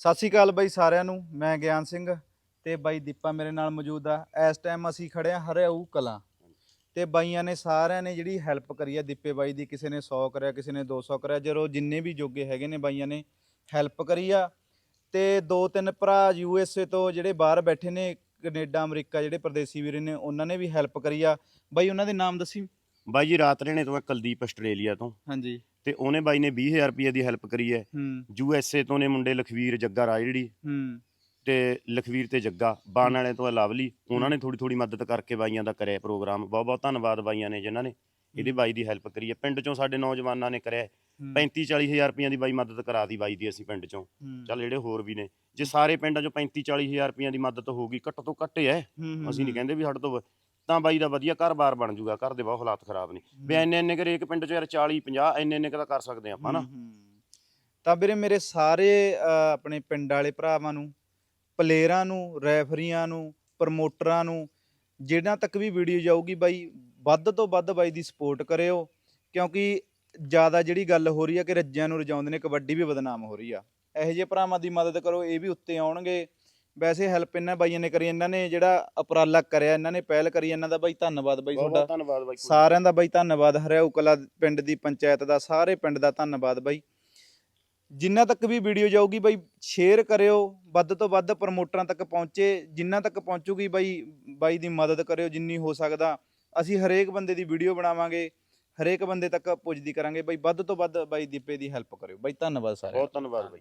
ਸਤਿ ਸ਼੍ਰੀ ਅਕਾਲ ਬਾਈ ਸਾਰਿਆਂ ਨੂੰ, ਮੈਂ ਗਿਆਨ ਸਿੰਘ ਤੇ ਬਾਈ ਦੀਪਾ ਮੇਰੇ ਨਾਲ ਮੌਜੂਦ ਆ। ਇਸ ਟਾਈਮ ਅਸੀਂ ਖੜੇ ਆ ਹਰਿਆਊ ਕਲਾਂ ਤੇ ਬਾਈਆਂ ਨੇ ਸਾਰਿਆਂ ਨੇ ਜਿਹੜੀ ਹੈਲਪ ਕਰੀ ਆ ਦੀਪੇ ਬਾਈ ਦੀ, ਕਿਸੇ ਨੇ 100 ਕਰਿਆ, ਕਿਸੇ ਨੇ 200 ਕਰਿਆ, ਜਦੋਂ ਜਿੰਨੇ ਵੀ ਜੋਗੇ ਹੈਗੇ ਨੇ ਬਾਈਆਂ ਨੇ ਹੈਲਪ ਕਰੀ ਆ ਤੇ ਦੋ ਤਿੰਨ ਭਰਾ ਯੂ ਐਸ ਏ ਤੋਂ ਜਿਹੜੇ ਬਾਹਰ ਬੈਠੇ ਨੇ, ਕੈਨੇਡਾ, ਅਮਰੀਕਾ, ਜਿਹੜੇ ਪ੍ਰਦੇਸੀ ਵੀਰੇ ਨੇ, ਉਹਨਾਂ ਨੇ ਵੀ ਹੈਲਪ ਕਰੀ ਆ। ਬਾਈ, ਉਹਨਾਂ ਦੇ ਨਾਮ ਦੱਸੀ। ਬਾਈ ਜੀ ਰਾਤ ਰਹਿਣੇ ਤੋਂ ਮੈਂ ਕੁਲਦੀਪ ਆਸਟ੍ਰੇਲੀਆ ਤੋਂ। ਹਾਂਜੀ। ਤੇ ਉਹਨੇ ਬਾਈ ਨੇ 20000 ਰੁਪਏ ਦੀ ਹੈਲਪ ਕਰੀ ਹੈ। ਹੂੰ। ਯੂ ਐਸ ਏ ਤੋਂ ਨੇ ਮੁੰਡੇ ਲਖਵੀਰ ਜੱਗਾ ਰਾਜੜੀ। ਹੂੰ। ਤੇ ਲਖਵੀਰ ਤੇ ਜੱਗਾ ਬਾਣ ਵਾਲੇ ਤੋਂ ਹੈ ਲਵਲੀ। ਉਹਨਾਂ ਨੇ ਥੋੜੀ ਥੋੜੀ ਮਦਦ ਕਰਕੇ ਬਾਈਆਂ ਦਾ ਕਰਿਆ ਪ੍ਰੋਗਰਾਮ। ਬਹੁਤ ਬਹੁਤ ਧੰਨਵਾਦ ਬਾਈਆਂ ਨੇ ਜਿਨ੍ਹਾਂ ਨੇ ਇਹਦੀ ਬਾਈ ਦੀ ਹੈਲਪ ਕਰੀ ਹੈ। ਪਿੰਡ ਚੋਂ ਸਾਡੇ ਨੌਜਵਾਨਾਂ ਨੇ ਕਰਿਆ ਹੂੰ, 35 40000 ਰੁਪਈਆਂ ਦੀ ਬਾਈ ਮਦਦ ਕਰਾ ਦੀ ਬਾਈ ਦੀ ਅਸੀਂ ਪਿੰਡ ਚੋਂ। ਹੂੰ, ਚੱਲ ਜਿਹੜੇ ਹੋਰ ਵੀ ਨੇ। ਜੇ ਸਾਰੇ ਪਿੰਡਾਂ ਚੋਂ 35 40000 ਰੁਪਈਆਂ ਦੀ ਮਦਦ ਹੋਊਗੀ ਘੱਟ ਤੋਂ ਘੱਟ ਹੈ ਹੂੰ, ਹੂੰ, ਅਸੀਂ ਨਹੀਂ ਕਹਿੰਦੇ ਵੀ ਸਾਡੇ ਤੋਂ ਤਾਂ ਬਾਈ ਦਾ ਵਧੀਆ ਘਰ-ਬਾਰ ਬਣ ਜੂਗਾ ਘਰ ਦੇ ਬਹੁਤ ਹਾਲਾਤ ਖਰਾਬ ਨੇ। ਵੀ ਇੰਨੇ ਇੰਨੇ ਕਰੇ ਇੱਕ ਪਿੰਡ ਚ ਯਾਰ 40 50 ਇੰਨੇ ਇੰਨੇ ਕੁ ਤਾਂ ਕਰ ਸਕਦੇ ਆਪਾਂ ਨਾ। ਤਾਂ ਵੀਰੇ ਮੇਰੇ ਸਾਰੇ ਆਪਣੇ ਪਿੰਡ ਵਾਲੇ ਭਰਾਵਾਂ ਨੂੰ ਪਲੇਅਰਾਂ ਨੂੰ ਰੈਫਰੀਆਂ ਨੂੰ ਪ੍ਰਮੋਟਰਾਂ ਨੂੰ ਜਿਹਨਾਂ ਤੱਕ ਵੀ ਵੀਡੀਓ ਜਾਊਗੀ ਬਾਈ ਵੱਧ ਤੋਂ ਵੱਧ ਬਾਈ ਦੀ ਸਪੋਰਟ ਕਰਿਓ। ਕਿਉਂਕਿ ਜ਼ਿਆਦਾ ਜਿਹੜੀ ਗੱਲ ਹੋ ਰਹੀ ਆ ਕਿ ਰੱਜਿਆਂ ਨੂੰ ਰਜਾਉਂਦੇ ਨੇ ਕਬੱਡੀ ਵੀ ਬਦਨਾਮ ਹੋ ਰਹੀ ਆ। ਇਹੋ ਜਿਹੇ ਭਰਾਵਾਂ ਦੀ ਮਦਦ ਕਰੋ ਇਹ ਵੀ ਉੱਤੇ ਆਉਣਗੇ। ਵੈਸੇ ਹੈਲਪ ਇਹਨਾਂ ਬਾਈਆਂ ਨੇ ਕਰੀ ਇਹਨਾਂ ਨੇ ਜਿਹੜਾ ਉਪਰਾਲਾ ਕਰਿਆ ਇਹਨਾਂ ਨੇ ਪਹਿਲ ਕਰੀ ਇਹਨਾਂ ਦਾ ਬਾਈ ਧੰਨਵਾਦ ਬਾਈ ਬਹੁਤ ਤੁਹਾਡਾ। ਬਹੁਤ ਧੰਨਵਾਦ ਬਾਈ ਸਾਰਿਆਂ ਦਾ ਬਾਈ ਧੰਨਵਾਦ ਹਰਿਆਊ ਕਲਾ ਪਿੰਡ ਦੀ ਪੰਚਾਇਤ ਦਾ ਸਾਰੇ ਪਿੰਡ ਦਾ ਧੰਨਵਾਦ ਬਾਈ। ਜਿੰਨਾ ਤੱਕ ਵੀ ਵੀਡੀਓ ਜਾਊਗੀ ਬਾਈ ਸ਼ੇਅਰ ਕਰਿਓ ਵੱਧ ਤੋਂ ਵੱਧ ਪ੍ਰਮੋਟਰਾਂ ਤੱਕ ਪਹੁੰਚੇ ਜਿੰਨਾ ਤੱਕ ਪਹੁੰਚੂਗੀ ਬਾਈ ਬਾਈ ਦੀ ਮਦਦ ਕਰਿਓ ਜਿੰਨੀ ਹੋ ਸਕਦਾ। ਅਸੀਂ ਹਰੇਕ ਬੰਦੇ ਦੀ ਵੀਡੀਓ ਬਣਾਵਾਂਗੇ ਹਰੇਕ ਬੰਦੇ ਤੱਕ ਪੁੱਜਦੀ ਕਰਾਂਗੇ ਬਾਈ ਵੱਧ ਤੋਂ ਵੱਧ ਬਾਈ ਦੀਪੇ ਦੀ ਹੈਲਪ ਕਰਿਓ। ਬਾਈ ਧੰਨਵਾਦ ਸਾਰਿਆਂ ਦਾ। ਬਹੁਤ ਧੰਨਵਾਦ ਬਾਈ।